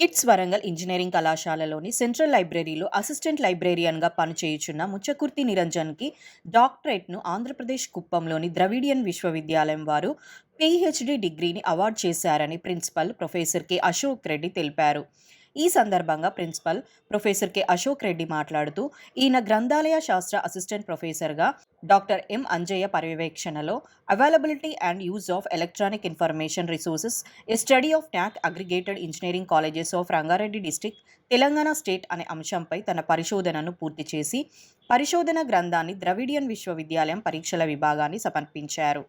Kits Warangal engineering కళాశాలలోని central లైబ్రరీలో assistant లైబ్రేరియన్గా పనిచేయుచున్న ముచ్చకుర్తి నిరంజన్కి డాక్టరేట్ను ఆంధ్రప్రదేశ్ కుప్పంలోని ద్రవిడియన్ విశ్వవిద్యాలయం వారు పిహెచ్డి డిగ్రీని అవార్డు చేశారని principal professor K. Ashok Reddy తెలిపారు. ఈ సందర్భంగా principal professor K. Ashok Reddy మాట్లాడుతూ ఈయన గ్రంథాలయ శాస్త్ర అసిస్టెంట్ ప్రొఫెసర్గా డాక్టర్ ఎం. అంజయ్య పర్యవేక్షణలో availability and use of electronic information resources a study of tack aggregated engineering colleges of Rangareddy district Telangana state అనే అంశంపై తన పరిశోధనను పూర్తి చేసి పరిశోధన గ్రంథాన్ని ద్రవిడియన్ విశ్వవిద్యాలయం పరీక్షల విభాగాన్ని సమర్పించారు.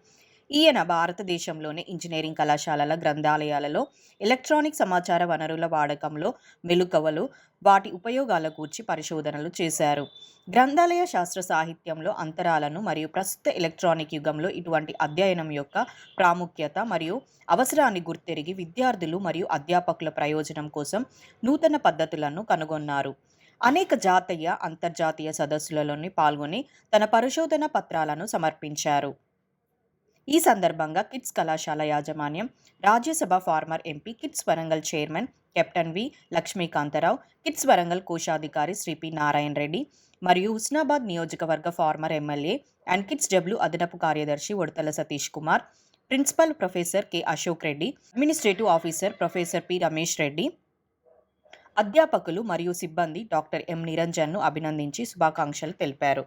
ఈయన భారతదేశంలోని ఇంజనీరింగ్ కళాశాలల గ్రంథాలయాలలో ఎలక్ట్రానిక్ సమాచార వనరుల వాడకంలో మెలుకవలు వాటి ఉపయోగాల గూర్చి పరిశోధనలు చేశారు. గ్రంథాలయ శాస్త్ర సాహిత్యంలో అంతరాలను మరియు ప్రస్తుత ఎలక్ట్రానిక్ యుగంలో ఇటువంటి అధ్యయనం యొక్క ప్రాముఖ్యత మరియు అవసరాన్ని గుర్తెరిగి విద్యార్థులు మరియు అధ్యాపకుల ప్రయోజనం కోసం నూతన పద్ధతులను కనుగొన్నారు. అనేక జాతీయ అంతర్జాతీయ సదస్సులలోని పాల్గొని తన పరిశోధన పత్రాలను సమర్పించారు. ఈ సందర్భంగా కిడ్స్ కళాశాల యాజమాన్యం Rajya Sabha former MP KITS Warangal chairman captain V Lakshmikantha Rao KITS Warangal కోశాధికారి శ్రీ పి నారాయణ రెడ్డి మరియు హుస్నాబాద్ నియోజకవర్గ former MLA and KITS W అదనపు కార్యదర్శి Udathala Satish Kumar principal professor K Ashok Reddy administrative officer professor P Ramesh Reddy అధ్యాపకులు మరియు సిబ్బంది doctor M నిరంజన్ను అభినందించి శుభాకాంక్షలు తెలిపారు.